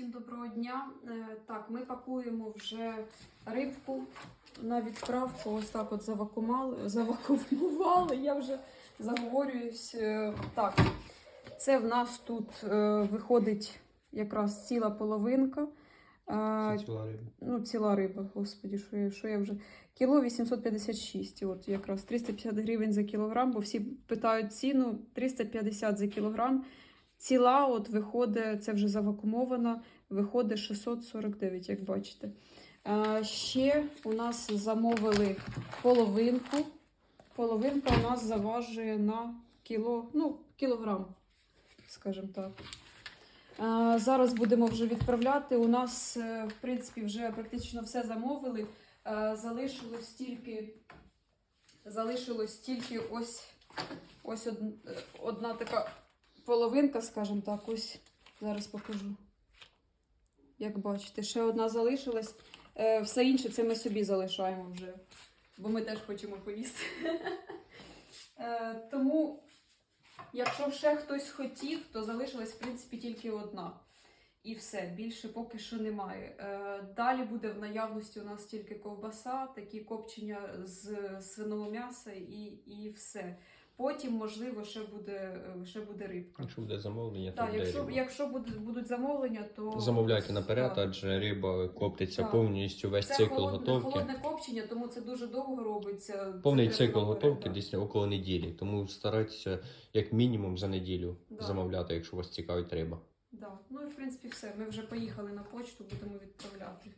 Всім доброго дня. Е, Так, ми пакуємо вже рибку на відправку. Ось так от завакумували. Я вже заговорююсь. Е, Так, це в нас тут е, виходить якраз ціла половинка. Це ціла риба. Ну, ціла риба, господі, що я, що я вже. Кіло 856, от якраз 350 гривень за кілограм, бо всі питають ціну 350 за кілограм. Ціла, от виходить, це вже завакумована, виходить 649, як бачите. А, ще у нас замовили половинку. Половинка у нас заважує на кіло, ну, кілограм, скажімо так. А, Зараз будемо вже відправляти. У нас, е, в принципі, вже практично все замовили. Е, Залишилось тільки, залишилось тільки ось, ось е, одна така половинка, скажімо так, ось зараз покажу. Як бачите, ще одна залишилась. Е, Все інше це ми собі залишаємо вже, бо ми теж хочемо поїсти. Е, Тому, якщо ще хтось хотів, то залишилась, в принципі, тільки одна. І все, більше поки що немає. Е, Далі буде в наявності у нас тільки ковбаса, такі копчення з свиного м'яса і, і все. Потім, можливо, ще буде, е, ще буде рибка. Якщо буде замовлення, то Так, буде якщо, риба. якщо будуть, будуть замовлення, то Замовляйте наперед, Так. адже риба коптиться Так. повністю весь Це цикл холодне, готовки. холодне копчення, тому це дуже довго робиться. Повний треба цикл готовки да. десь около неділі. Тому старайтеся як мінімум за неділю Да. замовляти, якщо вас цікавить риба. Да. Ну і в принципі все. Ми вже поїхали на почту, будемо відправляти.